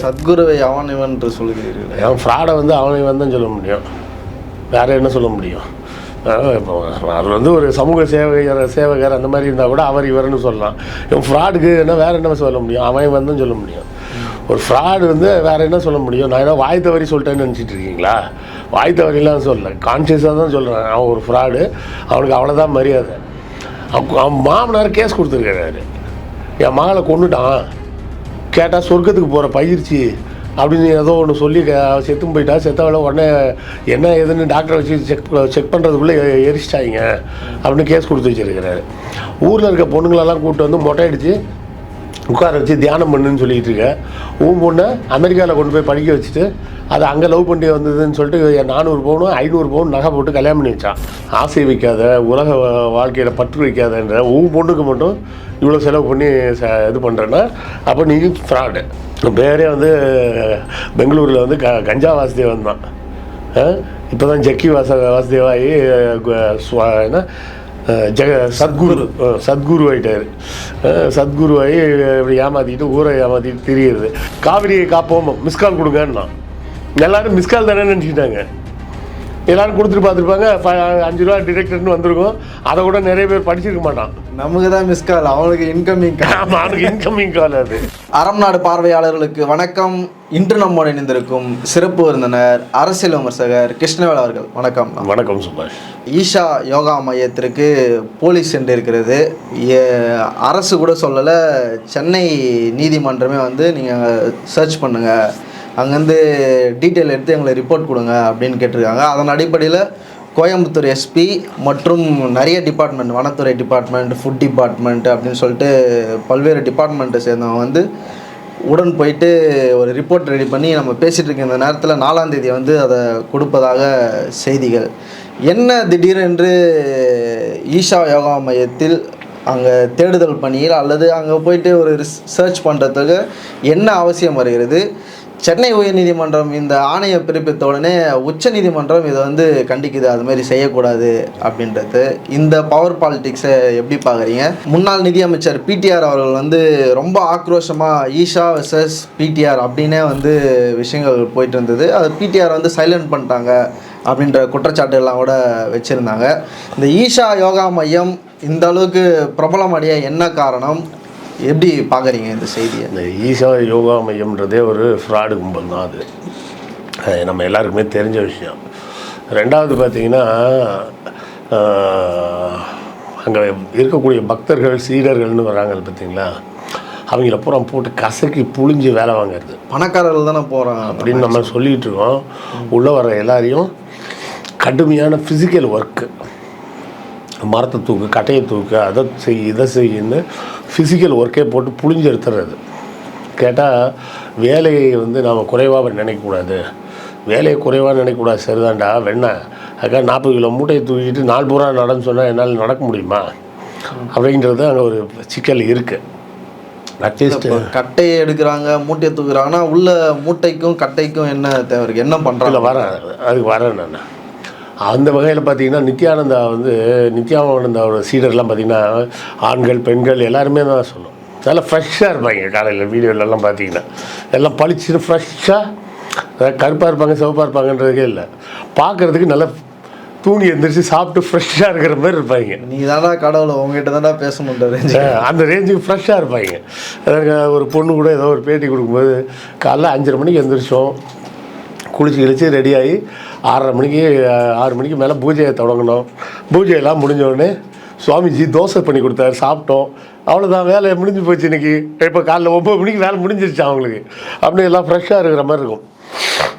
சத்குருவை அவன் இவன் என்று சொல்கிறீர்கள். அவன் ஃப்ராடை வந்து அவனை தான் சொல்ல முடியும். வேற என்ன சொல்ல முடியும்? இப்போ அவர் வந்து ஒரு சமூக சேவகர் சேவகர் அந்த மாதிரி இருந்தால் கூட அவர் இவர்னு சொல்லலாம். இவன் ஃப்ராடுக்கு என்ன வேற என்ன சொல்ல முடியும்? அவன் வந்து சொல்ல முடியும். ஒரு ஃப்ராடு வந்து வேற என்ன சொல்ல முடியும்? நான் என்ன வாய் தவறி சொல்லிட்டேன்னு நினச்சிட்டு இருக்கீங்களா? வாய் தவறிலாம் சொல்லல. கான்சியஸாக தான் சொல்கிறேன் அவன் ஒரு ஃப்ராடு. அவனுக்கு அவ்வளோதான் மரியாதை. அவன் மாமனார் கேஸ் கொடுத்துருக்காரு என் மகளை கொண்டுட்டான் கேட்டால் சொர்க்கத்துக்கு போகிற பயிற்சி அப்படின்னு ஏதோ ஒன்று சொல்லி க- செத்தும் போயிட்டா செத்தவள உடனே என்ன ஏதுன்னு டாக்டரை வச்சு செக் செக் பண்ணுறதுக்குள்ளே எரிச்சிட்டாங்க அப்படின்னு கேஸ் கொடுத்து வச்சுருக்கிறாரு. ஊரில் இருக்க பொண்ணுங்களெல்லாம் கூப்பிட்டு வந்து மொட்டை அடித்து உட்கார வச்சு தியானம் பண்ணுன்னு சொல்லிகிட்டு இருக்க. உன் பொண்ணை அமெரிக்காவில் கொண்டு போய் படிக்க வச்சுட்டு அதை அங்கே லவ் பண்ணி வந்ததுன்னு சொல்லிட்டு நானூறு பவுனும் ஐநூறு பவுன் நகை போட்டு கல்யாணம் பண்ணி வச்சான். ஆசை வைக்காத உலக வாழ்க்கையில் பற்று வைக்காதன்ற உன் பொண்ணுக்கு மட்டும் இவ்வளோ செலவு பண்ணி ச இது பண்ணுறேன்னா அப்போ நீ ஃப்ராடு பேரே வந்து பெங்களூரில் வந்து க கஞ்சா வாசுதேவன் தான் இப்போ தான் ஜக்கி வாச வாசுதேவாயி என்ன? ஜெக சத்குரு சத்குரு. ஆயிட்டாரு. அஹ் சத்குரு ஆகி இப்படி ஏமாத்திட்டு ஊரை ஏமாத்திட்டு திரியுது காவிரியை காப்போம் மிஸ்கால் கொடுங்கன்னா எல்லாரும் மிஸ்கால் தானே நினச்சிக்கிட்டாங்க. எல்லாரும் கொடுத்துட்டு பார்த்துருப்பாங்க. அஞ்சு ரூபா டிரெக்டர்னு வந்திருக்கும். அதை கூட நிறைய பேர் படிச்சிருக்க மாட்டான். நமக்கு தான் மிஸ் கால் அவனுக்கு இன்கமிங் ஆமா, அவனுக்கு இன்கமிங் கால் அது. அறம் நாடு பார்வையாளர்களுக்கு வணக்கம். இன்று நம்மோடு இணைந்திருக்கும் சிறப்பு விருந்தினர் அரசியல் விமர்சகர் கிருஷ்ணவேல் அவர்கள். வணக்கம். வணக்கம் சுபாஷ். ஈஷா யோகா மையத்திற்கு போலீஸ் சென்று இருக்கிறது அரசு கூட சொல்லலை. சென்னை நீதிமன்றமே வந்து நீங்கள் சர்ச் பண்ணுங்கள் அங்கேருந்து டீட்டெயில் எடுத்து எங்களை ரிப்போர்ட் கொடுங்க அப்படின்னு கேட்டிருக்காங்க. அதன் அடிப்படையில் கோயம்புத்தூர் எஸ்பி மற்றும் நிறைய டிபார்ட்மெண்ட் வனத்துறை டிபார்ட்மெண்ட் ஃபுட் டிபார்ட்மெண்ட் அப்படின்னு சொல்லிட்டு பல்வேறு டிபார்ட்மெண்ட்டை சேர்ந்தவங்க வந்து உடன் போயிட்டு ஒரு ரிப்போர்ட் ரெடி பண்ணி நம்ம பேசிகிட்டு இருக்க இந்த நேரத்தில் நாலாம் தேதி வந்து அதை கொடுப்பதாக செய்திகள். என்ன திடீரென்று ஈஷா யோகா மையத்தில் அங்கே தேடுதல் பணியில் அல்லது அங்கே போயிட்டு ஒரு சர்ச் பண்ணுறதுக்கு என்ன அவசியம் வருகிறது? சென்னை உயர்நீதிமன்றம் இந்த ஆணையை பிறப்பித்த உடனே உச்சநீதிமன்றம் இதை வந்து கண்டிக்குது அது மாதிரி செய்யக்கூடாது அப்படின்றது. இந்த பவர் பாலிடிக்ஸை எப்படி பார்க்குறீங்க? முன்னாள் நிதியமைச்சர் பிடிஆர் அவர்கள் வந்து ரொம்ப ஆக்ரோஷமாக ஈஷா வெர்சஸ் பிடிஆர் அப்படின்னே வந்து விஷயங்கள் போயிட்டு இருந்தது. அது பிடிஆர் வந்து சைலண்ட் பண்ணிட்டாங்க அப்படின்ற குற்றச்சாட்டு எல்லாம் கூட வச்சுருந்தாங்க. இந்த ஈஷா யோகா மையம் இந்த அளவுக்கு பிரபலமடைய என்ன காரணம்? எப்படி பார்க்குறீங்க இந்த செய்தியை? இந்த ஈஷா யோகா மையம்ன்றதே ஒரு ஃப்ராடு கும்பல் தான் அது. நம்ம எல்லாருக்குமே தெரிஞ்ச விஷயம். ரெண்டாவது பார்த்தீங்கன்னா அங்கே இருக்கக்கூடிய பக்தர்கள் சீடர்கள்னு வராங்க பார்த்தீங்களா? அவங்கள பூரா போட்டு கசக்கி புழிஞ்சு வேலை வாங்குறது. பணக்காரர்கள் தானே போகிறாங்க அப்படின்னு நம்ம சொல்லிட்டு இருக்கோம். உள்ளே வர எல்லாரையும் கடுமையான ஃபிசிக்கல் ஒர்க்கு மரத்தை தூக்கு கட்டையை தூக்கு அதை செய் இதை செய்யுன்னு ஃபிசிக்கல் ஒர்க்கே போட்டு புழிஞ்சு எடுத்துறது கேட்டால் வேலையை வந்து நாம் குறைவாக நினைக்கக்கூடாது. வேலையை குறைவாக நினைக்கக்கூடாது. சரிதான்டா வெண்ணா. அதுக்காக நாற்பது கிலோ மூட்டையை தூக்கிட்டு நாள் பூரா நடன்னு சொன்னால் என்னால் நடக்க முடியுமா? அப்படின்றது அங்கே ஒரு சிக்கல் இருக்குது அட்லீஸ்ட் கட்டையை எடுக்கிறாங்க மூட்டையை தூக்குறாங்கன்னா உள்ள மூட்டைக்கும் கட்டைக்கும் என்ன தேவை இருக்கு? என்ன பண்ணுறாங்க வரேன். அதுக்கு வரேன் நான். அந்த வகையில் பார்த்தீங்கன்னா நித்யானந்தா வந்து நித்யானந்தாவோட சீடர்லாம் பார்த்தீங்கன்னா ஆண்கள் பெண்கள் எல்லாருமே தான் சொல்லும் நல்லா ஃப்ரெஷ்ஷாக இருப்பாங்க காலையில் வீடியோலலாம் பார்த்தீங்கன்னா எல்லாம் பளிச்சுன்னு ஃப்ரெஷ்ஷாக கருப்பாக இருப்பாங்க சிவப்பாக இருப்பாங்கன்றதுக்கே இல்லை. பார்க்குறதுக்கு நல்லா தூங்கி எந்திரிச்சு சாப்பிட்டு ஃப்ரெஷ்ஷாக இருக்கிற மாதிரி இருப்பாங்க. நீ தானா கடவுளை உங்ககிட்ட தானே பேசணுன்றது அஹ் அந்த ரேஞ்சுக்கு ஃப்ரெஷ்ஷாக இருப்பாங்க. ஒரு பொண்ணு கூட ஏதோ ஒரு பேட்டி கொடுக்கும்போது காலைல அஞ்சரை மணிக்கு எந்திரிச்சோம். குளிச்சு கிழிச்சு ரெடியாகி ஆறரை மணிக்கு ஆறு மணிக்கு மேலே பூஜையை தொடங்கினோம் பூஜையெல்லாம் முடிஞ்சோடனே சுவாமிஜி தோசை பண்ணி கொடுத்தாரு சாப்பிட்டோம். அவ்வளோதான் வேலை முடிஞ்சு போச்சு இன்றைக்கி இப்போ காலைல ஒம்பது மணிக்கு வேலை முடிஞ்சிருச்சு அவங்களுக்கு. அப்படின்னு எல்லாம் ஃப்ரெஷ்ஷாக இருக்கிற மாதிரி இருக்கும்.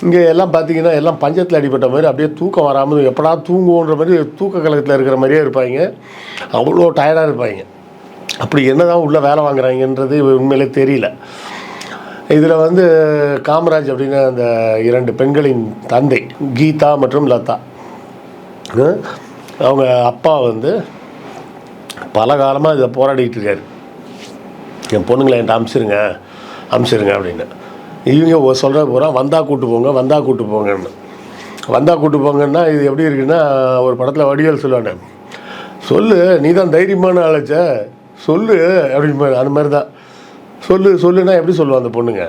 இங்கே எல்லாம் பார்த்தீங்கன்னா எல்லாம் பஞ்சத்தில் அடிபட்ட மாதிரி அப்படியே தூக்கம் வராமல் எப்படா தூங்குவோன்ற மாதிரி தூக்க கழகத்தில் இருக்கிற மாதிரியே இருப்பாங்க. அவ்வளோ டயர்டாக இருப்பாங்க. அப்படி என்னதான் உள்ளே வேலை வாங்குறாங்கன்றது உண்மையிலே தெரியல. இதில் வந்து காமராஜ் அப்படின்னு அந்த இரண்டு பெண்களின் தந்தை கீதா மற்றும் லதா. அவங்க அப்பா வந்து பல காலமாக இதை போராடிட்டு இருக்காரு. என் பொண்ணுங்களை என்கிட்ட அமிச்சிருங்க அமிச்சிருங்க அப்படின்னு. இவங்க சொல்கிற பூரா வந்தால் கூட்டு போங்க வந்தால் கூட்டு போங்கன்னு. வந்தால் கூட்டு போங்கன்னா இது எப்படி இருக்குன்னா ஒரு படத்தில் வடிவேல் சொல்லுவானே சொல்லு நீ தான் தைரியமான அழைச்ச சொல்லு அப்படின்னு அந்த மாதிரி தான் சொல்லு சொல்லுன்னா எப்படி சொல்லுவோம் அந்த பொண்ணுங்க?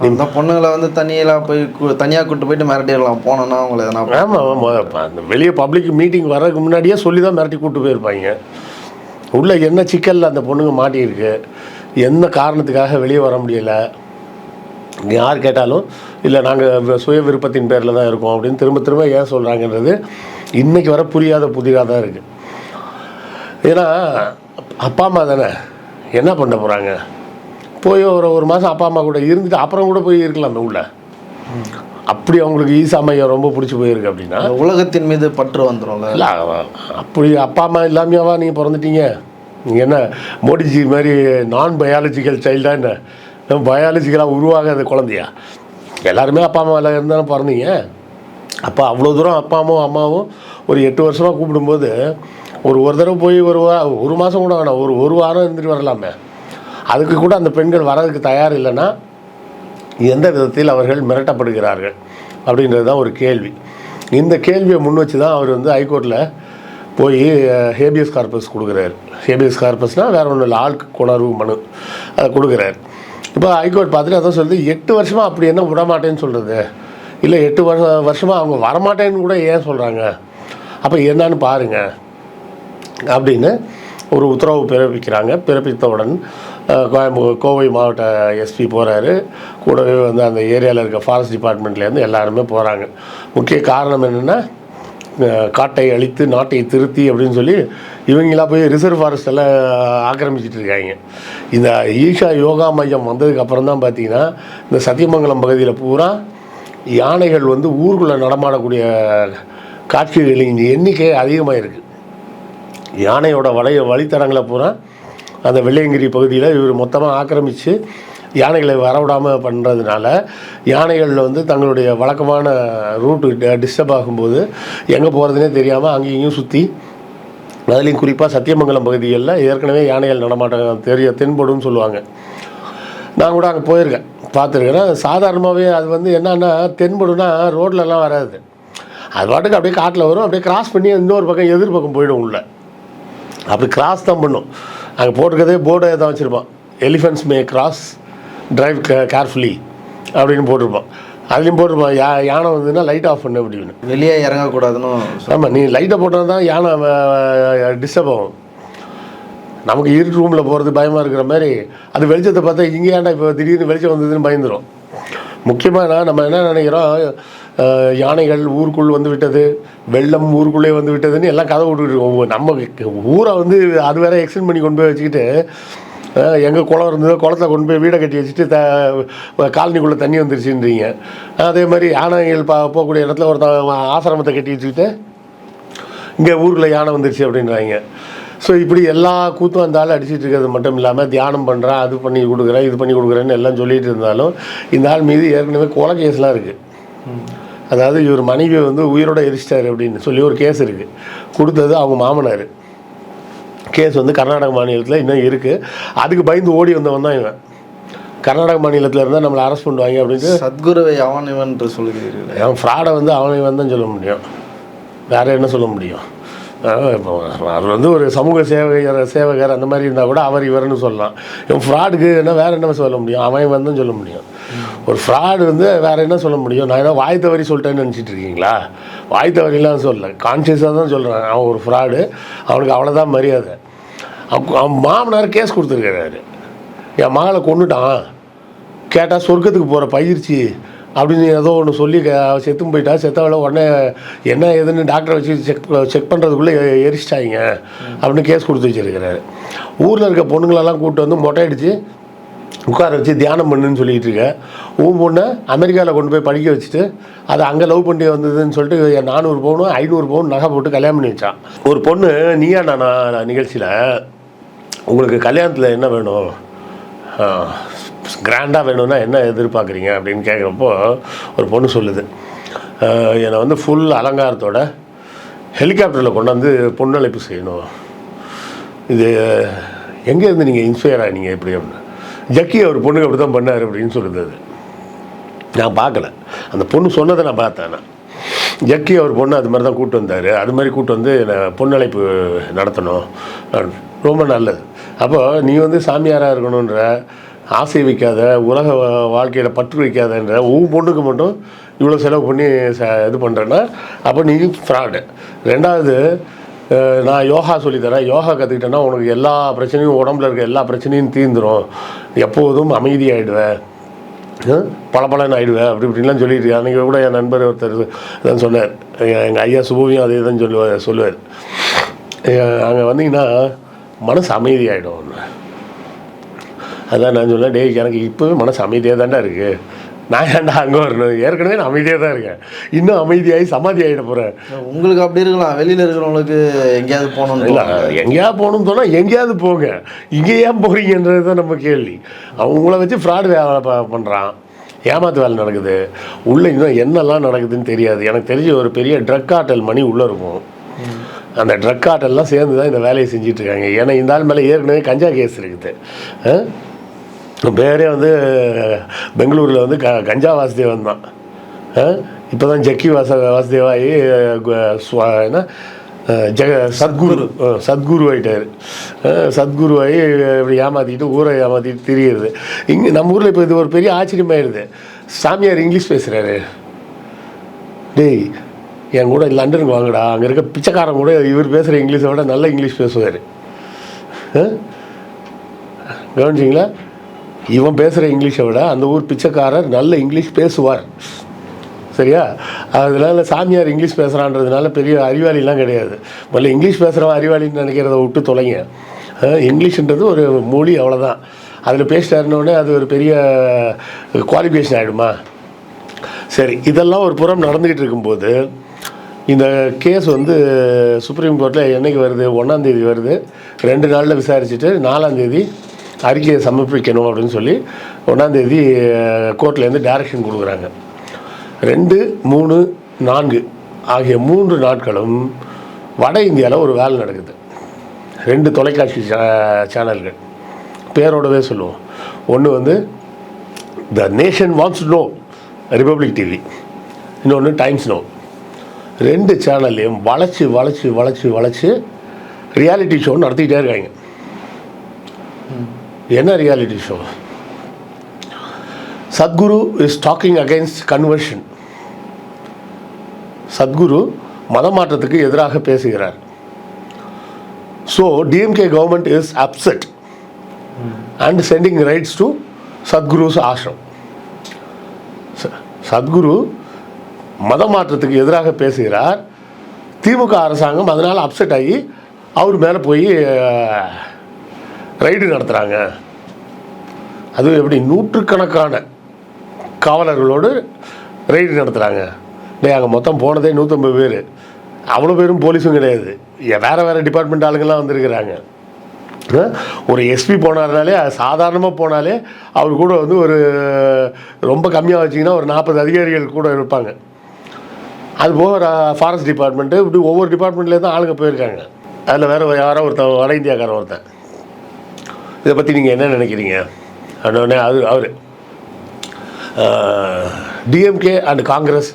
அந்த பொண்ணுங்களை வந்து தனியெல்லாம் போய் கு- தனியா கூட்டு போயிட்டு மிரட்டிடலாம் போனோன்னா அவங்கள எதனா ஆமாம் ஆமாம் அந்த வெளியே பப்ளிக் மீட்டிங் வர்றதுக்கு முன்னாடியே சொல்லி தான் மிரட்டி கூப்பிட்டு போயிருப்பாங்க. உள்ள என்ன சிக்கலில் அந்த பொண்ணுங்க மாட்டியிருக்கு? என்ன காரணத்துக்காக வெளியே வர முடியலை? யார் கேட்டாலும் இல்லை நாங்கள் சுய விருப்பத்தின் பேரில் தான் இருக்கோம். அப்படின்னு திரும்ப திரும்ப ஏன் சொல்கிறாங்கன்றது இன்னைக்கு வர புரியாத புதிராக தான் இருக்குது ஏன்னா அப்பா அம்மா தானே? என்ன பண்ண போகிறாங்க போய் ஒரு ஒரு மாதம் அப்பா அம்மா கூட இருந்துட்டு அப்புறம் கூட போய் இருக்கலாமே உள்ள அப்படி அவங்களுக்கு ஈசா மையம் ரொம்ப பிடிச்சி போயிருக்கு அப்படின்னா. உலகத்தின் மீது பற்று வந்துடும்ல இல்லை அப்படி அப்பா அம்மா இல்லாமையாவா நீங்கள் பிறந்துட்டீங்க? நீங்கள் என்ன மோடிஜி மாதிரி நான் பயாலஜிக்கல் சைல்டா என்ன? பயாலஜிக்கலாக உருவாகாத குழந்தையா? எல்லாருமே அப்பா அம்மாவில் இருந்தாலும் பிறந்தீங்க. அப்போ அவ்வளோ தூரம் அப்பாவும் அம்மாவும் ஒரு எட்டு வருஷமாக கூப்பிடும்போது ஒரு ஒரு தடவை போய் ஒரு வா ஒரு மாதம் கூட வேணாம் ஒரு ஒரு வாரம் இருந்துட்டு வரலாமே. அதுக்கு கூட அந்த பெண்கள் வரதுக்கு தயார் இல்லைன்னா எந்த விதத்தில் அவர்கள் மிரட்டப்படுகிறார்கள் அப்படின்றது தான் ஒரு கேள்வி. இந்த கேள்வியை முன் வச்சு தான் அவர் வந்து ஹைகோர்ட்டில் போய் ஹேபியஸ் கார்பஸ் கொடுக்குறாரு. ஹேபியஸ் கார்பஸ்னால் வேறு ஒன்றும் இல்லை ஆள் கொணர்வு மனு அதை கொடுக்குறாரு. இப்போ ஹைகோர்ட் பார்த்துட்டு அதான் சொல்லுது எட்டு வருஷமாக அப்படி என்ன விடமாட்டேன்னு சொல்கிறது இல்லை எட்டு வருஷம் வருஷமாக அவங்க வரமாட்டேன்னு கூட ஏன் சொல்கிறாங்க அப்போ என்னன்னு பாருங்கள் அப்படின்னு ஒரு உத்தரவு பிறப்பிக்கிறாங்க. பிறப்பித்தவுடன் கோயம்பு- கோவை மாவட்ட எஸ்பி போகிறாரு கூடவே வந்து அந்த ஏரியாவில் இருக்க ஃபாரஸ்ட் டிபார்ட்மெண்ட்லேருந்து எல்லாருமே போகிறாங்க முக்கிய காரணம் என்னென்னா காட்டை அழித்து நாட்டை திருத்தி அப்படின்னு சொல்லி இவங்களா போய் ரிசர்வ் ஃபாரஸ்டெல்லாம் ஆக்கிரமிச்சிட்டு இருக்காங்க. இந்த ஈஷா யோகா மையம் வந்ததுக்கப்புறம் தான் பார்த்தீங்கன்னா இந்த சத்தியமங்கலம் பகுதியில் பூரா யானைகள் வந்து ஊருக்குள்ளே நடமாடக்கூடிய காட்சிகளின் எண்ணிக்கை அதிகமாக இருக்குது யானையோட வளைய வழித்தடங்களை பூரா அந்த வெள்ளையங்கிரி பகுதியில் இவர் மொத்தமாக ஆக்கிரமித்து யானைகளை வரவிடாமல் பண்ணுறதுனால யானைகள் வந்து தங்களுடைய வழக்கமான ரூட்டு டிஸ்டர்ப் ஆகும்போது எங்கே போகிறதுனே தெரியாமல் அங்கேயும் இங்கேயும் சுற்றி அதுலேயும் குறிப்பாக சத்தியமங்கலம் பகுதிகளில் ஏற்கனவே யானைகள் நடமாட்டம் தெரிய தென்படும் சொல்லுவாங்க. நான் கூட அங்கே போயிருக்கேன் பார்த்துருக்கேன். சாதாரணமாகவே அது வந்து என்னன்னா தென்படும்னா ரோட்லலாம் வராது. அது பாட்டுக்கு அப்படியே காட்டில் வரும் அப்படியே கிராஸ் பண்ணி இன்னொரு பக்கம் எதிர் பக்கம் போயிடும் உள்ள. அப்படி கிராஸ் தான் பண்ணும். அங்கே போட்டிருக்கதே போர்டை தான் வச்சுருப்பான். Elephants may cross drive carefully அப்படின்னு போட்டிருப்பான். அதுலேயும் போட்டிருப்பான். யா யானை வந்ததுன்னா லைட் ஆஃப் பண்ணு அப்படின்னு வெளியே இறங்கக்கூடாதுன்னு ஆமாம் நீ லைட்டை போட்டால் தான் யானை டிஸ்டர்ப் ஆகும். நமக்கு இருட்டு ரூமில் போகிறது பயமாக இருக்கிற மாதிரி அது வெளிச்சத்தை பார்த்தா இங்கே ஏன்டா இப்போ திடீர்னு வெளிச்சம் வந்ததுன்னு பயந்துடும் முக்கியமாக நம்ம என்ன நினைக்கிறோம் யானைகள் ஊருக்குள் வந்து விட்டது வெள்ளம் ஊருக்குள்ளே வந்து விட்டதுன்னு எல்லாம் கதை விட்டுக்கிட்டு நம்ம ஊரை வந்து அது வேற எக்ஸ்டெண்ட் பண்ணி கொண்டு போய் வச்சுக்கிட்டு எங்கே குளம் இருந்ததோ குளத்தை கொண்டு போய் வீடை கட்டி வச்சுட்டு த காலனிக்குள்ளே தண்ணி வந்துருச்சுன்றீங்க. அதே மாதிரி யானைகள் பா போகக்கூடிய இடத்துல ஒருத்தன் ஆசிரமத்தை கட்டி வச்சுக்கிட்டு இங்கே ஊரில் யானை வந்துருச்சு அப்படின்றாங்க. ஸோ இப்படி எல்லா கூத்தும் அந்த ஆள் அடிச்சிட்டு இருக்கிறது மட்டும் இல்லாமல் தியானம் பண்ணுறேன் அது பண்ணி கொடுக்குறேன் இது பண்ணி கொடுக்குறேன்னு எல்லாம் சொல்லிட்டு இருந்தாலும் இந்த ஆள் மீது ஏற்கனவே கொலை கேஸ்லாம் இருக்குது அதாவது இவர் மனைவியை வந்து உயிரோட எரிச்சிட்டாரு அப்படின்னு சொல்லி ஒரு கேஸ் இருக்குது கொடுத்தது அவங்க மாமனார். கேஸ் வந்து கர்நாடக மாநிலத்தில் இன்னும் இருக்குது அதுக்கு பயந்து ஓடி வந்தவன் தான் இவன். கர்நாடக மாநிலத்தில் இருந்தால் நம்மளை அரெஸ்ட் பண்ணுவாங்க அப்படின்ட்டு சத்குருவை அவன் இவன் என்று சொல்கிறீர்கள். அவன் ஃப்ராடை வந்து அவனை வந்து சொல்ல முடியும். வேற என்ன சொல்ல முடியும்? இப்போ அவர் வந்து ஒரு சமூக சேவகர் சேவகர் அந்த மாதிரி இருந்தால் கூட அவர் இவர்னு சொல்லலாம். இவன் ஃப்ராடுக்கு என்ன வேற என்ன சொல்ல முடியும்? அவன் வந்து சொல்ல முடியும். ஒரு ஃப்ராடு வந்து வேறு என்ன சொல்ல முடியும்? நான் என்ன வாய் தவறி சொல்லிட்டேன்னு நினச்சிட்டு இருக்கீங்களா? வாய் தவறிலாம் சொல்லல. கான்சியஸாக தான் சொல்கிறேன் அவன் ஒரு ஃப்ராடு அவனுக்கு அவ்வளோதான் மரியாதை. அவன் அவன் மாமனார் கேஸ் கொடுத்துருக்கிறாரு. என் மகளை கொண்டுட்டான் கேட்டால் சொர்க்கத்துக்கு போகிற பயிற்சி அப்படின்னு ஏதோ ஒன்று சொல்லி க- செத்தும் போயிட்டா. செத்தவளை உடனே என்ன ஏதுன்னு டாக்டரை வச்சு செக் செக் பண்ணுறதுக்குள்ளே எரிச்சிட்டாங்க அப்படின்னு கேஸ் கொடுத்து வச்சிருக்கிறாரு. ஊரில் இருக்க பொண்ணுங்களெல்லாம் கூப்பிட்டு வந்து மொட்டை அடித்து உட்கார வச்சு தியானம் பண்ணுன்னு சொல்லிகிட்டு இருக்கேன் உன் பொண்ணை அமெரிக்காவில் கொண்டு போய் படிக்க வச்சுட்டு அதை அங்கே லவ் பண்ணி வந்ததுன்னு சொல்லிட்டு நானூறு பவுனும் ஐநூறு பவுன் நகை போட்டு கல்யாணம் பண்ணி வச்சான். ஒரு பொண்ணு நீயா நானா நிகழ்ச்சியில் உங்களுக்கு கல்யாணத்தில் என்ன வேணும்? கிராண்டாக வேணும்னா என்ன எதிர்பார்க்குறீங்க? அப்படின்னு கேட்குறப்போ ஒரு பொண்ணு சொல்லுது. என்னை வந்து ஃபுல் அலங்காரத்தோட ஹெலிகாப்டரில் கொண்டாந்து பொண்ணழைப்பு செய்யணும். இது எங்கேருந்து நீங்கள் இன்ஸ்பயர் ஆகினீங்க இப்படி அப்படின்னு? ஜக்கி அவர் பொண்ணுக்கு அப்படி தான் பண்ணார் அப்படின்னு சொல்லியிருந்தது. நான் பார்க்கல. அந்த பொண்ணு சொன்னதை நான் பார்த்தேன் நான். ஜக்கி அவர் பொண்ணு அது மாதிரி தான் கூப்பிட்டு வந்தார். அது மாதிரி கூப்பிட்டு வந்து என்னை பொண்ணழைப்பு நடத்தணும். ரொம்ப நல்லது. அப்போ நீ வந்து சாமியாராக இருக்கணுன்ற ஆசை வைக்காத உலக வாழ்க்கையில் பற்று வைக்காதன்ற ஒவ்வொரு பொண்ணுக்கு மட்டும் இவ்வளோ செலவு பண்ணி ச இது பண்ணுறேன்னா அப்போ நீ ஃப்ராடு ரெண்டாவது நான் யோகா சொல்லித்தரேன். யோகா கற்றுக்கிட்டேன்னா உனக்கு எல்லா பிரச்சனையும் உடம்புல இருக்க எல்லா பிரச்சனையும் தீர்ந்துடும் எப்போதும் அமைதியாகிடுவேன் பளபளன்னு ஆகிடுவேன் அப்படி இப்படின்லாம் சொல்லிட்டு அன்றைக்கி கூட என் நண்பர் ஒருத்தர் தான் சொன்னார். எங்கள் ஐயா சுபவியும் அதே தான் சொல்லுவார். சொல்லுவார் அங்கே வந்தீங்கன்னா மனசு அமைதியாகிடும் அதான் நான் சொன்னேன் டேய் எனக்கு இப்போவே மனசு அமைதியாக தாண்டா இருக்குது நான் ஏன்டா அங்கே வரணும்? ஏற்கனவே நான் அமைதியாக தான் இருக்கேன். இன்னும் அமைதியாகி சமாதி ஆகிட போகிறேன் உங்களுக்கு அப்படி இருக்கலாம். வெளியில் இருக்கிறவங்களுக்கு எங்கேயாவது போகணும்னு இல்லை தோணும். எங்கேயா போகணும்னு சொன்னால் எங்கேயாவது போங்க. இங்கே ஏன் போகிறீங்கன்றது தான் நம்ம கேள்வி. அவங்கள வச்சு ஃப்ராடு வேலை பண்ணுறான் ஏமாத்து வேலை நடக்குது. உள்ளே இன்னும் என்னெல்லாம் நடக்குதுன்னு தெரியாது. எனக்கு தெரிஞ்ச ஒரு பெரிய ட்ரக் ஆட்டல் மணி உள்ளே இருக்கும். அந்த ட்ரக் ஆட்டெல்லாம் சேர்ந்து தான் இந்த வேலையை செஞ்சுட்டு இருக்காங்க. ஏன்னா இந்த ஆள் மேலே ஏற்கனவே கஞ்சா கேஸ் இருக்குது. பேரே வந்து பெங்களூரில் வந்து க கஞ்சா வாசுதேவன் தான். இப்போ தான் ஜக்கி வாச வாசுதேவாயி என்ன? ஜெக சத்குரு சத்குரு. ஆயிட்டார். சத்குரு ஆகி இப்படி ஏமாற்றிட்டு ஊரை ஏமாற்றிட்டு திரியுது இங்கே நம்ம ஊரில் இப்போ இது ஒரு பெரிய ஆச்சரியமாயிடுது சாமியார் இங்கிலீஷ் பேசுகிறாரு டேய் என் கூட லண்டனுக்கு வாங்கடா. அங்கே இருக்க பிச்சைக்காரன் கூட இவர் பேசுகிற இங்கிலீஷை விட நல்ல இங்கிலீஷ் பேசுவார். கவனிச்சிங்களா? இவன் பேசுகிற இங்கிலீஷை விட அந்த ஊர் பிச்சைக்காரர் நல்ல இங்கிலீஷ் பேசுவார். சரியா? அதனால சாமியார் இங்கிலீஷ் பேசுகிறான்றதுனால பெரிய அறிவாளிலாம் கிடையாது. முதல்ல இங்கிலீஷ் பேசுகிறவன் அறிவாளின்னு நினைக்கிறத விட்டு தொலைங்க. இங்கிலீஷ்ன்றது ஒரு மொழி அவ்வளோதான் அதில் பேசிட்டாருனோடனே அது ஒரு பெரிய குவாலிஃபிகேஷன் ஆகிடுமா சரி இதெல்லாம் ஒரு புறம் நடந்துக்கிட்டு இருக்கும்போது இந்த கேஸ் வந்து சுப்ரீம் கோர்ட்டில் என்னைக்கு வருது? ஒன்றாந்தேதி வருது. ரெண்டு நாளில் விசாரிச்சுட்டு நாலாந்தேதி அறிக்கையை சமர்ப்பிக்கணும் அப்படின்னு சொல்லி ஒன்றாந்தேதி கோர்ட்லேருந்து டைரக்ஷன் கொடுக்குறாங்க. ரெண்டு மூணு நான்கு ஆகிய மூன்று நாட்களும் வட இந்தியாவில் ஒரு வேலை நடக்குது. ரெண்டு தொலைக்காட்சி சே- சேனல்கள். பேரோடவே சொல்லுவோம். ஒன்று வந்து the nation wants know republic TV இன்னொன்று டைம்ஸ் நோ ரெண்டு சேனல்லையும் வளைச்சி வளைச்சி வளைச்சி வளைச்சி ரியாலிட்டி ஷோ நடத்திக்கிட்டே இருக்காங்க. என்ன reality show Sadhguru is talking against conversion Sadhguru மதமாற்றத்துக்கு எதிராக பேசுகிறார் so DMK government is upset and sending raids to Sadhguru's ashram ச- சத்குரு மத மாற்றத்துக்கு எதிராக பேசுகிறார் திமுக அரசாங்கம் அதனால் அப்செட் ஆகி அவர் மேலே போய் ரைடு நடத்துகிறாங்க அதுவும் எப்படி நூற்றுக்கணக்கான காவலர்களோடு ரைடு நடத்துகிறாங்க டே அங்கே மொத்தம் போனதே நூற்றம்பது பேர். அவ்வளோ பேரும் போலீஸும் கிடையாது. ஏ- வேறு டிபார்ட்மெண்ட் ஆளுங்கள்லாம் வந்திருக்கிறாங்க. ஒரு எஸ்பி போனாருனாலே சாதாரணமாக போனாலே அவர் கூட வந்து ஒரு ரொம்ப கம்மியாக வச்சிங்கன்னா ஒரு நாற்பது அதிகாரிகள் கூட இருப்பாங்க. அது போக ஃபாரஸ்ட் டிபார்ட்மெண்ட்டு இப்படி ஒவ்வொரு டிபார்ட்மெண்ட்லேருந்து ஆளுங்க போயிருக்காங்க. அதில் வேறு யாரோ ஒருத்தன் வட இந்தியாக்காரன் ஒருத்தன். இதை பற்றி நீங்கள் என்ன நினைக்கிறீங்க? அண்ணே அது அவர். DMK and Congress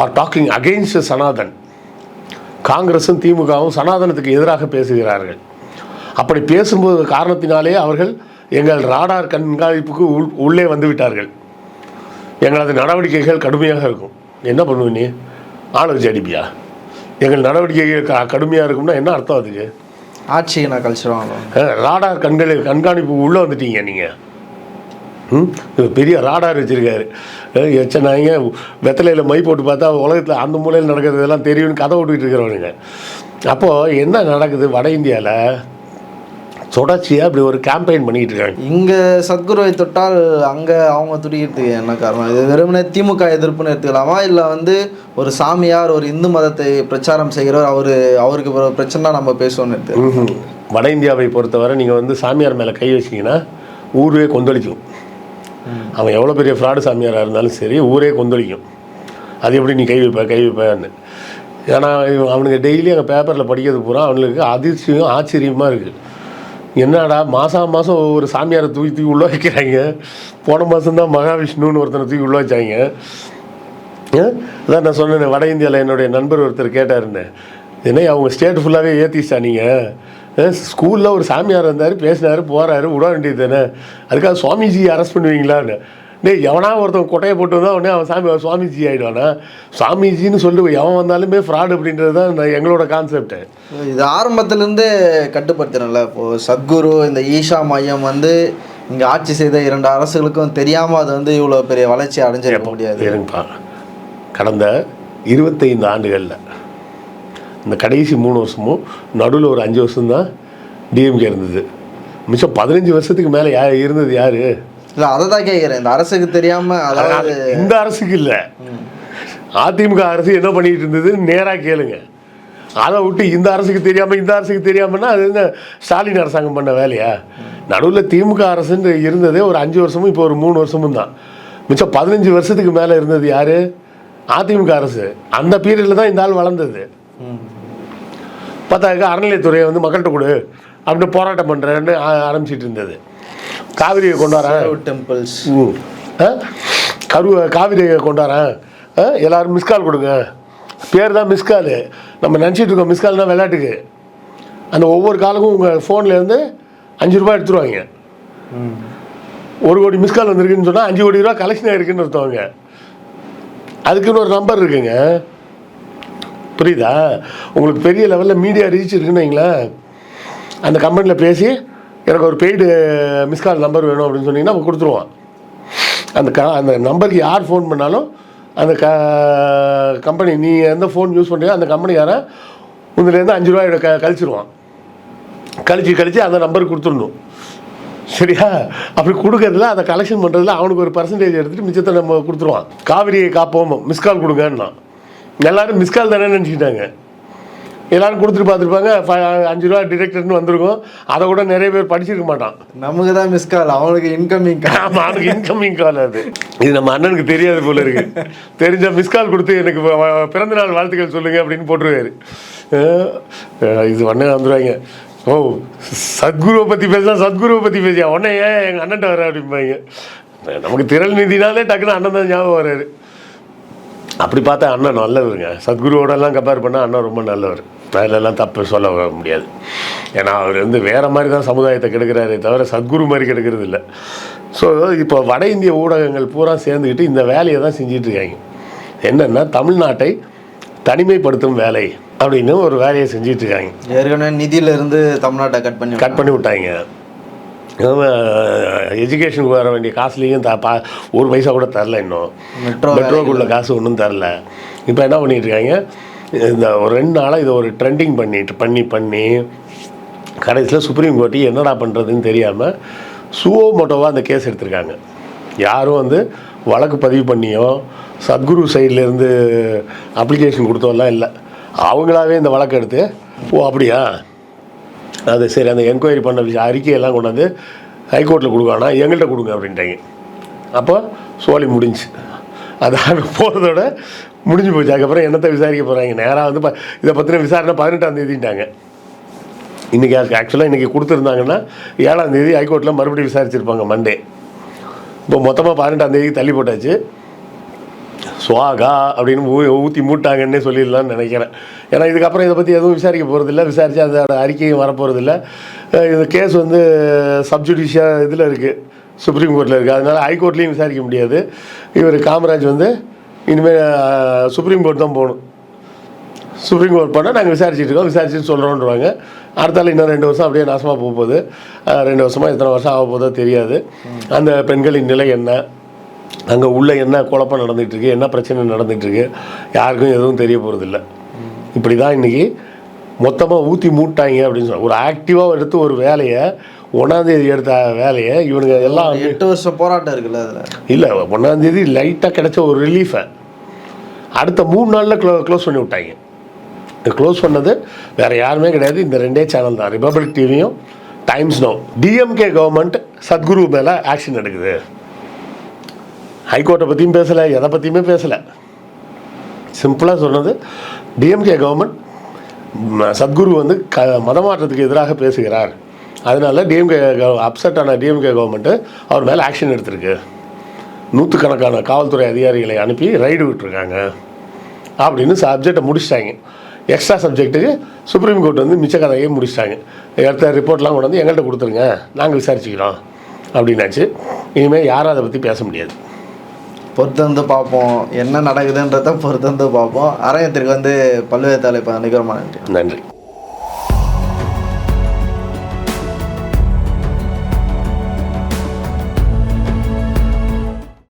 are talking against Sanatan காங்கிரஸும் திமுகவும் சனாதனத்துக்கு எதிராக பேசுகிறார்கள். அப்படி பேசும்போது காரணத்தினாலே அவர்கள் எங்கள் ராடார் கண்காணிப்புக்கு உள் உள்ளே வந்து விட்டார்கள். எங்களது நடவடிக்கைகள் கடுமையாக இருக்கும். என்ன பண்ணுவ நீ ஆளை வச்சு அடிப்பியா? எங்கள் நடவடிக்கைகள் க கடுமையாக இருக்கும்னா என்ன அர்த்தம் அதுக்கு? ஆட்சியை நான் கழிச்சிருவாங்க. ராடார் கண்கள் கண்காணிப்பு உள்ளே வந்துட்டீங்க நீங்கள் ம்? பெரிய ராடார் வச்சுருக்காரு. எச்சனாங்க வெத்தலையில் மை போட்டு பார்த்தா உலகத்தில் அந்த மூலையில் நடக்கிறதெல்லாம் தெரியும்னு கதை விட்டுக்கிட்டு இருக்கிறவனுங்க. அப்போது என்ன நடக்குது வட இந்தியாவில் தொடர்ச்சியாக இப்படி ஒரு கேம்பெயின் பண்ணிக்கிட்டு இருக்காங்க இங்கே சத்குருவை தொட்டால் அங்கே அவங்க துடிக்கிறதுக்கு என்ன காரணம்? இது வெறுமனே திமுக எதிர்ப்புன்னு எடுத்துக்கலாமா? இல்லை வந்து ஒரு சாமியார் ஒரு இந்து மதத்தை பிரச்சாரம் செய்கிறவர் அவர் அவருக்கு பிரச்சனை நம்ம பேசுவோம்னு எடுத்து. வட இந்தியாவை பொறுத்தவரை நீங்கள் வந்து சாமியார் மேலே கை வச்சீங்கன்னா ஊரே கொந்தளிக்கும். அவன் எவ்வளோ பெரிய ஃப்ராடு சாமியாராக இருந்தாலும் சரி ஊரே கொந்தளிக்கும். அது எப்படி நீ கை வைப்ப கை வைப்பேன்னு. ஏன்னா அவனுக்கு டெய்லி அங்கே பேப்பரில் படிக்கிறது பூரா அவனுக்கு அதிர்ச்சியும் ஆச்சரியமாக இருக்குது என்னடா மாதம் மாதம் ஒவ்வொரு சாமியாரை தூக்கி தூக்கி உள்ள வைக்கிறாங்க. போன மாதம் தான் மகாவிஷ்ணுன்னு ஒருத்தனை தூக்கி உள்ள வச்சாங்க. அதான் நான் சொன்னேன் வட இந்தியாவில் என்னுடைய நண்பர் ஒருத்தர் கேட்டாருன்னு. என்ன அவங்க ஸ்டேட் ஃபுல்லாகவே ஏற்றிச்சா நீங்கள் ஸ்கூலில் ஒரு சாமியார் வந்தார் பேசினார் போகிறாரு விட வேண்டியது தானே. அதுக்காக சுவாமிஜி அரெஸ்ட் பண்ணுவீங்களான்னு. டேய் எவனா ஒருத்தன் கொட்டையை போட்டு வந்தா உடனே அவன் சாமி சுவாமிஜி ஆகிடுவானா சுவாமிஜின்னு சொல்லிட்டு எவன் வந்தாலுமே ஃப்ராட் அப்படின்றது தான் எங்களோட கான்செப்ட்டு இது ஆரம்பத்திலேருந்தே கட்டுப்படுத்தினல இப்போது சத்குரு இந்த ஈஷா மையம் வந்து இங்கே ஆட்சி செய்த இரண்டு அரசுகளுக்கும் தெரியாமல் அது வந்து இவ்வளோ பெரிய வளர்ச்சி அடைஞ்சிருக்க முடியாது. இருங்கப்பா. கடந்த இருபத்தைந்து ஆண்டுகளில். இந்த கடைசி மூணு வருஷமும் நடுவில் ஒரு அஞ்சு வருஷம் தான் டிஎம்கே இருந்தது. மிச்சம் பதினஞ்சு வருஷத்துக்கு மேலே யா இருந்தது யார்? இல்லை அதை தான் கேட்குறேன் இந்த அரசுக்கு தெரியாமல் அதாவது இந்த அரசுக்கு இல்லை. அதிமுக அரசு என்ன பண்ணிட்டு இருந்தது? நேராக கேளுங்க. அதை விட்டு இந்த அரசுக்கு தெரியாமல் இந்த அரசுக்கு தெரியாமன்னா அது என்ன ஸ்டாலின் அரசாங்கம் பண்ண வேலையா? நடுவில் திமுக அரசுன்னு இருந்ததே ஒரு அஞ்சு வருஷமும் இப்போ ஒரு மூணு வருஷமும் தான். மிச்சம் பதினஞ்சு வருஷத்துக்கு மேலே இருந்தது யார்? அதிமுக அரசு. அந்த பீரியடில் தான் இந்த ஆள் வளர்ந்தது. பார்த்தாக்க அறநிலையத்துறையை வந்து மக்கள்கிட்ட கொடு. அப்படின்னு போராட்டம் பண்ணுறேன்னு ஆரம்பிச்சிட்டு இருந்தது. காவிரியை கொண்டு வரேன். டெம்பிள்ஸ்? கரு காவிரியை கொண்டாரேன் ஆ? எல்லாரும் மிஸ்கால் கொடுங்க. பேர் தான் மிஸ்கால் நம்ம நினச்சிட்டு இருக்கோம் மிஸ்கால்னால் விளையாட்டுக்கு. அந்த ஒவ்வொரு காலுக்கும் உங்கள் ஃபோன்லேருந்து அஞ்சு ரூபாய் எடுத்துருவாங்க. ஒரு கோடி மிஸ்கால் வந்திருக்குன்னு சொன்னால் அஞ்சு கோடி ரூபா கலெக்ஷன் ஆயிருக்குன்னு அர்த்தவங்க அதுக்குன்னு ஒரு நம்பர் இருக்குங்க. புரியுதா? உங்களுக்கு பெரிய லெவலில் மீடியா ரீச் இருக்குன்னு வைங்களேன். அந்த கம்பெனியில் பேசி எனக்கு ஒரு பெய்டு மிஸ்கால் நம்பர் வேணும் அப்படின்னு சொன்னீங்கன்னா அவன் கொடுத்துருவான். அந்த க அந்த நம்பருக்கு யார் ஃபோன் பண்ணாலும் அந்த க கம்பெனி நீ எந்த ஃபோன் யூஸ் பண்ணுறியோ அந்த கம்பெனி யாரை உதுலேருந்து அஞ்சு ரூபாய் க கழிச்சிருவான். கழிச்சு கழிச்சு அந்த நம்பருக்கு கொடுத்துடணும். சரியா? அப்படி கொடுக்கறதுல அதை கலெக்ஷன் பண்ணுறதுல அவனுக்கு ஒரு பர்சன்டேஜ் எடுத்துகிட்டு மிச்சத்தை நம்ம கொடுத்துருவான். காவிரியை காப்போம் மிஸ்கால் கொடுங்கன்னா எல்லாரும் மிஸ்கால் தானே நினச்சிக்கிட்டாங்க. எல்லாரும் கொடுத்துட்டு பார்த்துருப்பாங்க. அஞ்சு ரூபா டிரெக்டர்னு வந்திருக்கும். அதை கூட நிறைய பேர் படிச்சிருக்க மாட்டான். நமக்கு தான் மிஸ் கால் அவனுக்கு இன்கமிங் ஆமா அவனுக்கு இன்கமிங் கால் அது. இது நம்ம அண்ணனுக்கு தெரியாது போல இருக்கு. தெரிஞ்ச மிஸ் கால் கொடுத்து எனக்கு பிறந்த நாள் வாழ்த்துக்கள் சொல்லுங்க அப்படின்னு போட்டுருவாரு. இது அண்ணன் வந்துருவாங்க. ஓ சத்குருவை பற்றி பேசினா சத்குருவை பற்றி பேசியா? உடனே ஏன் எங்கள் அண்ணன்ட்ட வர அப்படிம்பாங்க. நமக்கு திரள் நிதினாலே டக்குன்னு அண்ணன் தான் ஞாபகம் வராரு அப்படி பார்த்தா அண்ணன் நல்லவருங்க. சத்குருவோடலாம் கம்பேர் பண்ணால் அண்ணன் ரொம்ப நல்லவர். அதிலெல்லாம் தப்பு சொல்ல முடியாது. ஏன்னா அவர் வந்து வேறு மாதிரி தான் சமுதாயத்தை கெடுக்கிறாரே தவிர சத்குரு மாதிரி கெடுக்கிறது இல்லை. ஸோ இப்போ வட இந்திய ஊடகங்கள் பூரா சேர்ந்துக்கிட்டு இந்த வேலையை தான் செஞ்சிட்டு இருக்காங்க என்னென்னா தமிழ்நாட்டை தனிமைப்படுத்தும் வேலை அப்படின்னு ஒரு வேலையை செஞ்சிட்டு இருக்காங்க ஏற்கனவே நிதியில இருந்து தமிழ்நாட்டை கட் பண்ணி கட் பண்ணி விட்டாங்க. எஜுகேஷனுக்கு வர வேண்டிய காசுலேயும் த பா ஒரு பைசா கூட தரல இன்னும். மெட்ரோ மெட்ரோக்குள்ள காசு ஒன்றும் தரல. இப்போ என்ன பண்ணிட்டு இருக்காங்க இந்த ஒரு ரெண்டு நாளாக இதை ஒரு ட்ரெண்டிங் பண்ணிட்டு பண்ணி பண்ணி கடைசியில் சுப்ரீம் கோர்ட்டு என்னடா பண்ணுறதுன்னு தெரியாமல் சுவோ மோட்டோவாக அந்த கேஸ் எடுத்திருக்காங்க. யாரும் வந்து வழக்கு பதிவு பண்ணியோ சத்குரு சைட்லேருந்து அப்ளிகேஷன் கொடுத்தோம்லாம் இல்லை. அவங்களாவே இந்த வழக்கு எடுத்து ஓ அப்படியா? அது சரி அந்த என்கொயரி பண்ண விஷயம் அறிக்கையெல்லாம் கொண்டாந்து ஹைகோர்ட்டில் கொடுக்கானா எங்கள்கிட்ட கொடுங்க அப்படின்ட்டாங்க. அப்போ சோழி முடிஞ்சு அதான் போகிறதோட முடிஞ்சு போச்சு. அதுக்கப்புறம் என்னத்தை விசாரிக்க போகிறாங்க நேராக வந்து ப இதை பற்றின விசாரணை பதினெட்டாம் தேதிட்டாங்க இன்றைக்கி ஆக்சுவலாக இன்றைக்கி கொடுத்துருந்தாங்கன்னா ஏழாம் தேதி ஹைகோர்ட்டில் மறுபடியும் விசாரிச்சிருப்பாங்க மண்டே இப்போ மொத்தமாக பதினெட்டாம் தேதி தள்ளி போட்டாச்சு. சுவாகா அப்படின்னு ஊ ஊற்றி மூட்டாங்கன்னே சொல்லிடலாம்னு நினைக்கிறேன். ஏன்னா இதுக்கப்புறம் இதை பற்றி எதுவும் விசாரிக்க போகிறதில்ல விசாரித்து அதோட அறிக்கையும் வரப்போகிறதில்ல இந்த கேஸ் வந்து சப்ஜுடிஷியாக இதில் இருக்குது சுப்ரீம் கோர்ட்டில் இருக்குது அதனால் ஹைகோர்ட்லேயும் விசாரிக்க முடியாது. இவர் காமராஜ் வந்து இனிமேல் சுப்ரீம் கோர்ட் தான் போகணும். சுப்ரீம் கோர்ட் போனால் நாங்கள் விசாரிச்சுட்டு இருக்கோம். விசாரிச்சுட்டு சொல்கிறோன்றவாங்க அடுத்தால இன்னும் ரெண்டு வருஷம் அப்படியே நாசமாக போக போகுது. ரெண்டு வருஷமாக எத்தனை வருஷம் ஆக போதோ தெரியாது. அந்த பெண்களின் நிலை என்ன? அங்கே உள்ள என்ன குழப்பம் நடந்துகிட்ருக்கு? என்ன பிரச்சனை நடந்துகிட்ருக்கு? யாருக்கும் எதுவும் தெரிய போகிறதில்ல இப்படி தான் இன்றைக்கி மொத்தமாக ஊற்றி மூட்டாங்க அப்படின்னு சொல்ல ஒரு ஆக்டிவாக எடுத்து ஒரு வேலையை ஒன்றாந்தேதி எடுத்த வேலையை இவனுங்க எல்லாம் எட்டு வருஷம் போராட்டம் இருக்குல்ல அதுல. இல்லை ஒன்றாந்தேதி லைட்டாக கிடைச்ச ஒரு ரிலீஃபை அடுத்த மூணு நாளில் க்ளோ க்ளோஸ் பண்ணி விட்டாங்க. இந்த க்ளோஸ் பண்ணது வேறு யாருமே கிடையாது. இந்த ரெண்டே சேனல் தான். ரிபப்ளிக் டிவியும் Times now DMK government Sadhguru மேலே ஆக்ஷன் எடுக்குது. ஹைகோர்ட்டை பற்றியும் பேசலை எதை பற்றியுமே பேசலை. சிம்பிளாக சொன்னது டிஎம்கே கவர்மெண்ட் சத்குரு வந்து க மதமாற்றத்துக்கு எதிராக பேசுகிறார். அதனால டிஎம்கே அப்செட் ஆன டிஎம்கே கவர்மெண்ட்டு அவர் மேலே ஆக்ஷன் எடுத்திருக்கு. நூற்றுக்கணக்கான காவல்துறை அதிகாரிகளை அனுப்பி ரைடு விட்டுருக்காங்க. அப்படின்னு சப்ஜெக்டை முடிச்சிட்டாங்க. எக்ஸ்ட்ரா சப்ஜெக்ட்டுக்கு சுப்ரீம் கோர்ட் வந்து மிச்ச கதையே முடிச்சிட்டாங்க. எடுத்த ரிப்போர்ட்லாம் கொண்டு வந்து எங்கள்கிட்ட கொடுத்துருங்க. நாங்கள் விசாரிச்சுக்கிறோம். அப்படின்னாச்சு. இனிமேல் யாரும் அதை பற்றி பேச முடியாது. பொறுத்து வந்து பார்ப்போம். என்ன நடக்குதுன்றத பொறுத்து வந்து பார்ப்போம். அரங்கத்திற்கு வந்து பல்வேறு தலைப்பு நிகரமான நன்றி.